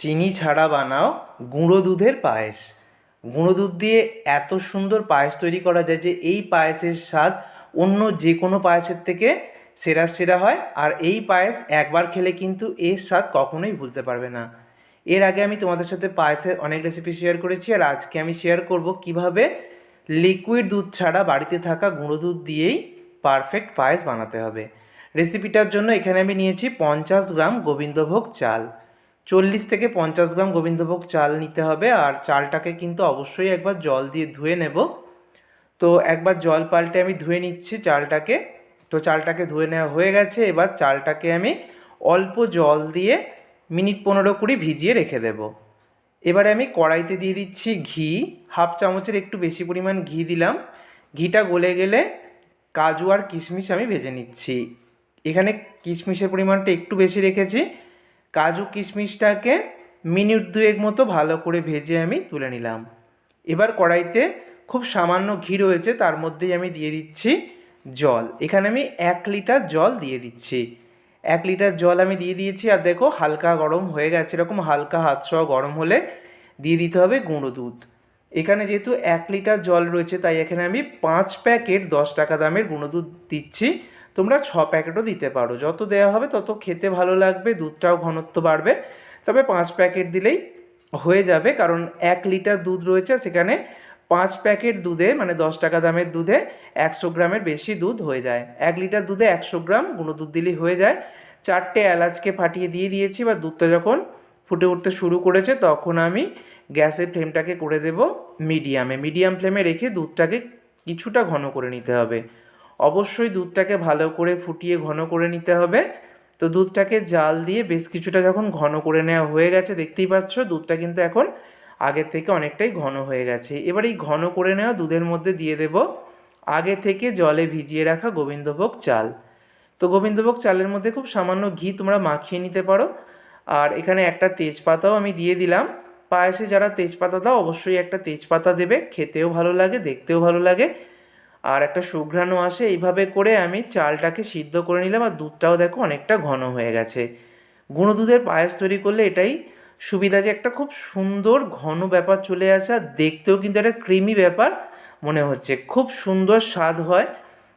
চিনি ছাড়া বানাও গুঁড়ো দুধের পায়েস। গুঁড়ো দুধ দিয়ে এত সুন্দর পায়েস তৈরি করা যায় যে এই পায়েসের স্বাদ অন্য যে কোনো পায়েসের থেকে সেরা সেরা হয়। আর এই পায়েস একবার খেলে কিন্তু এর স্বাদ কখনোই ভুলতে পারবে না। এর আগে আমি তোমাদের সাথে পায়েসের অনেক রেসিপি শেয়ার করেছি আর আজকে আমি শেয়ার করব কীভাবে লিকুইড দুধ ছাড়া বাড়িতে থাকা গুঁড়ো দুধ দিয়েই পারফেক্ট পায়েস বানাতে হবে। রেসিপিটার জন্য এখানে আমি নিয়েছি পঞ্চাশ গ্রাম গোবিন্দভোগ চাল। চল্লিশ থেকে পঞ্চাশ গ্রাম গোবিন্দভোগ চাল নিতে হবে, আর চালটাকে কিন্তু অবশ্যই একবার জল দিয়ে ধুয়ে নেব। তো একবার জল পাল্টে আমি ধুয়ে নিচ্ছি চালটাকে। তো চালটাকে ধুয়ে নেওয়া হয়ে গেছে, এবার চালটাকে আমি অল্প জল দিয়ে মিনিট পনেরো কুড়ি ভিজিয়ে রেখে দেব। এবারে আমি কড়াইতে দিয়ে দিচ্ছি ঘি, হাফ চামচের একটু বেশি পরিমাণ ঘি দিলাম। ঘিটা গলে গেলে কাজু আর কিশমিশ আমি ভেজে নিচ্ছি। এখানে কিশমিশের পরিমাণটা একটু বেশি রেখেছি কাজু কিশমিশটাকে মিনিট দুয়েক মতো ভালো করে ভেজে আমি তুলে নিলাম। এবার কড়াইতে খুব সামান্য ঘি রয়েছে, তার মধ্যেই আমি দিয়ে দিচ্ছি জল। এখানে আমি এক লিটার জল দিয়ে দিচ্ছি। এক লিটার জল আমি দিয়ে দিয়েছি, আর দেখো হালকা গরম হয়ে গেছে, এরকম হালকা হাত সহ গরম হলে দিয়ে দিতে হবে গুঁড়ো দুধ। এখানে যেহেতু এক লিটার জল রয়েছে, তাই এখানে আমি পাঁচ প্যাকেট দশ টাকা দামের গুঁড়ো দুধ দিচ্ছি। তোমরা ছ প্যাকেটও দিতে পারো। যত দেওয়া হবে তত খেতে ভালো লাগবে, দুধটাও ঘনত্ব বাড়বে। তবে পাঁচ প্যাকেট দিলেই হয়ে যাবে, কারণ এক লিটার দুধ রয়েছে, সেখানে পাঁচ প্যাকেট দুধে মানে দশ টাকা দামের দুধে একশো গ্রামের বেশি দুধ হয়ে যায়। এক লিটার দুধে একশো গ্রাম গুঁড়ো দুধ দিলেই হয়ে যায়। চারটে এলাচকে ফাটিয়ে দিয়ে দিয়েছি, বা দুধটা যখন ফুটে উঠতে শুরু করেছে, তখন আমি গ্যাসের ফ্লেমটাকে করে দেব মিডিয়ামে। মিডিয়াম ফ্লেমে রেখে দুধটাকে কিছুটা ঘন করে নিতে হবে। অবশ্যই দুধটাকে ভালো করে ফুটিয়ে ঘন করে নিতে হবে। তো দুধটাকে জাল দিয়ে বেশ কিছুটা যখন ঘন করে নেওয়া হয়ে গেছে, দেখতেই পাচ্ছ দুধটা কিন্তু এখন আগের থেকে অনেকটাই ঘন হয়ে গেছে। এবার এই ঘন করে নেওয়া দুধের মধ্যে দিয়ে দেব আগে থেকে জলে ভিজিয়ে রাখা গোবিন্দভোগ চাল। তো গোবিন্দভোগ চালের মধ্যে খুব সামান্য ঘি তোমরা মাখিয়ে নিতে পারো। আর এখানে একটা তেজপাতাও আমি দিয়ে দিলাম। পায়েসে যারা তেজপাতা দাও, অবশ্যই একটা তেজপাতা দেবে। খেতেও ভালো লাগে, দেখতেও ভালো লাগে। আর একটা সুঘ্রাণও আসে, এইভাবে করে আমি চালটাকে সিদ্ধ করে নিলাম আর দুধটাও দেখো অনেকটা ঘন হয়ে গেছে। গুঁড়ো দুধের পায়েস তৈরি করলে এটাই সুবিধা যে একটা খুব সুন্দর ঘন ব্যাপার চলে আসে আর দেখতেও কিন্তু একটা ক্রিমি ব্যাপার মনে হচ্ছে। খুব সুন্দর স্বাদ হয়।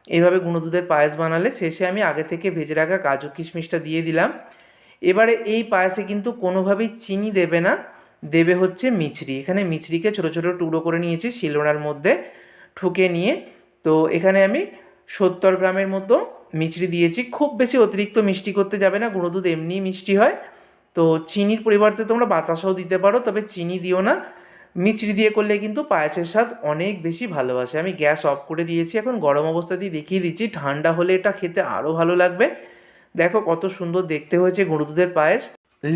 এইভাবে গুঁড়ো দুধের পায়েস বানালে শেষে আমি আগে থেকে ভেজে রাখা কাজু কিশমিশটা দিয়ে দিলাম। এবারে এই পায়েসে কিন্তু কোনোভাবেই চিনি দেবে না, দেবে হচ্ছে মিছরি। এখানে মিছরিকে ছোটো ছোটো টুকরো করে নিয়েছি শিলোনার মধ্যে ঠুকে নিয়ে। তো এখানে আমি সত্তর গ্রামের মতো মিছরি দিয়েছি। খুব বেশি অতিরিক্ত মিষ্টি করতে যাবে না গুঁড়ো দুধ এমনিই মিষ্টি হয়। তো চিনির পরিবর্তে তোমরা বাতাসাও দিতে পারো, তবে চিনি দিও না। মিছরি দিয়ে করলে কিন্তু পায়েসের স্বাদ অনেক বেশি ভালোবাসে। আমি গ্যাস অফ করে দিয়েছি, এখন গরম অবস্থাতেই দেখিয়ে দিচ্ছি। ঠান্ডা হলে এটা খেতে আরও ভালো লাগবে। দেখো কত সুন্দর দেখতে হয়েছে গুঁড়ো দুধের পায়েস।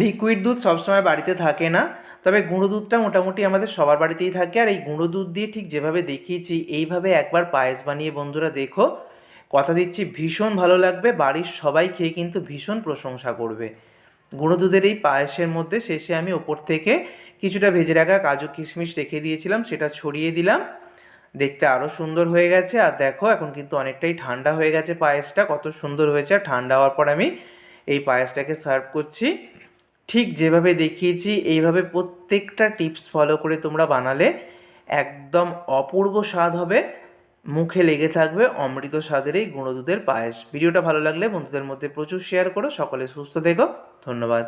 লিকুইড দুধ সবসময় বাড়িতে থাকে না, তবে গুঁড়ো দুধটা মোটামুটি আমাদের সবার বাড়িতেই থাকে। আর এই গুঁড়ো দুধ দিয়ে ঠিক যেভাবে দেখিয়েছি, এইভাবে একবার পায়েস বানিয়ে বন্ধুরা দেখো। কথা দিচ্ছি, ভীষণ ভালো লাগবে, বাড়ির সবাই খেয়ে কিন্তু ভীষণ প্রশংসা করবে। গুঁড়ো দুধের এই পায়েসের মধ্যে শেষে আমি ওপর থেকে কিছুটা ভেজে রাখা কাজু কিশমিশ রেখে দিয়েছিলাম, সেটা ছড়িয়ে দিলাম। দেখতে আরও সুন্দর হয়ে গেছে, আর দেখো এখন কিন্তু অনেকটাই ঠান্ডা হয়ে গেছে পায়েসটা, কত সুন্দর হয়েছে। ঠান্ডা হওয়ার পর আমি এই পায়েসটাকে সার্ভ করছি। ঠিক যেভাবে দেখিয়েছি, এইভাবে প্রত্যেকটা টিপস ফলো করে তোমরা বানালে একদম অপূর্ব স্বাদ হবে, মুখে লেগে থাকবে অমৃত স্বাদের এই গুঁড়ো দুধের পায়েস। ভিডিওটা ভালো লাগলে বন্ধুদের মধ্যে প্রচুর শেয়ার করো, সকলে সুস্থ থেকো, ধন্যবাদ।